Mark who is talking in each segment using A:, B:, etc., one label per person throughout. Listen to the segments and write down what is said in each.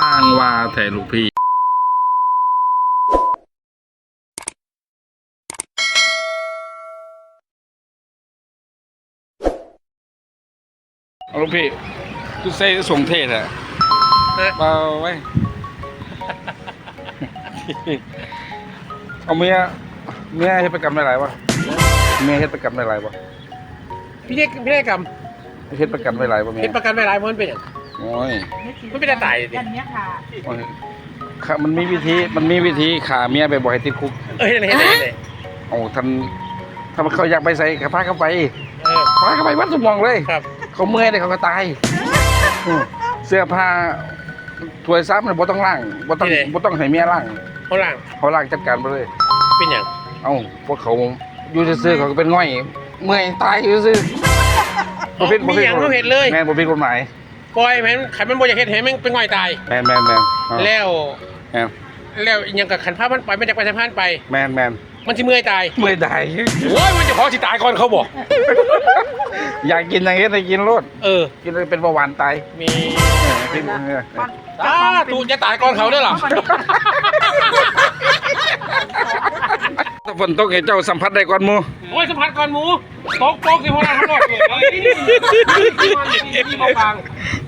A: สร้างว่าแต่ลูกพี่ เอาลูกพี่กูใส่ส่งเทศอะเบาไว้ เอาเมีย เมียเฮ็ดประกันได้หลายวะเมียเฮ็ดประกันได้หลายวะ
B: พี่เล็กพี่เล็กกรรม
A: เฮ็ดประกันได้หลายวะเมีย
B: เห็นประกันไม่ร้ายเพราะมันเป็นอย่าง
A: โอ้ย
B: มันเป็นตายดิ
C: กันเนี้ยค่ะ
A: โอ้ยค่ะมันมีวิธี มันมีวิธีขาเมียไปบ่อยติดคุก
B: เออเห็นเห็นเห็นเลย
A: โอ้ท่านถ้ามันเขาอยากไปใส่กระพาเข้าไป
B: เออ
A: พาเข้าไปวัดสมองเลย
B: ครับ
A: เขาเมื่อยเลยเขาก็ตายอืมเสื้อผ้าถ้วยซ้ำมันบ่ต้องล้างบ่ต้องบ่ต้องให้เมียล้าง
B: เขาล่าง
A: เขาล้างจัดการไปเลย
B: เป็นอย่าง
A: เอ้าพวกเขาอยู่ซื่อๆเขาก็เป็นง่อย เมื่อยตายอยู่ซื่อบ่ผิดบ่
B: มี
A: ผิด
B: อย่างเขาเห็นเลย
A: แม่นบ่ผิดกฎหมาย
B: ปล่อยแม่นขันมันบ่อยากเห็นเห็นแม่งเป็นง่อยตาย
A: แม่นแม่นแม่นอ่า
B: แล้ว
A: แม่น
B: แล้วอีกอย่างกับขันผ้ามันไปไม่จากไปสะพานไป
A: แม่นแม่น
B: มันจะเมื่อยตาย
A: เมื่อยตาย
B: โอ้ยมันจะขอสิตายก่อนเขาบอก
A: อยากกินอย่างเงี้ยให้กินโลด
B: เออ
A: กินเลยเป็นเบาหวานตาย
B: มี
A: กินเออ
B: ตาตูจะตายก่อนเขาด้วยเหรอ
A: ถ้า ฝนตกให้เจ้าสัมผัสได้ก่อนหมู่
B: โอ้ยสะพานก่อนหมูตกโป๊กสิพวกเราทั้งหมดเลยเฮ้ยนี่นี่มาฟัง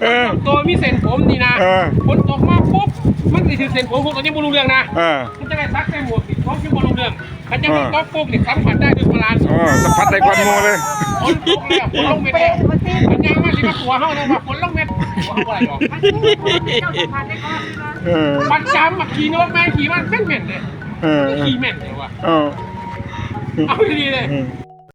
A: เออ
B: ตัวมีเส้นผมนี่นะ
A: เออ
B: ฝนตกมาปุ๊บมันสิถือเส้นผมผมก็ยังไม่รู้เรื่องนะ
A: เออ
B: มันจะได้ซักใส่หมวกติดท้องที่บอลลูนเรื่องขันยังไม่ต้องปุ๊บเนี่ยสัมผัสได้ด้วยพลาน
A: เออสัมผัสได้ก่อนหมู่เลย
B: ฝนตกแล้วฝนลงเม็ด
C: เป๊ะ
B: แล้ว
C: มาสิ
B: ขันยังมาสิมาตัวเฮาลงมาฝนลงเม็ดว่าอะไรหรอก
C: มันคือเจ้าสัมพันธ์ได้ก่อนนะ
A: เออ
B: ปันจำมาขี่นกแม่ขี่มันแม่นแม่นเลย
A: เออ
B: ขี่แม่นเลยว่ะ
A: เออ
B: เอาดีๆเลย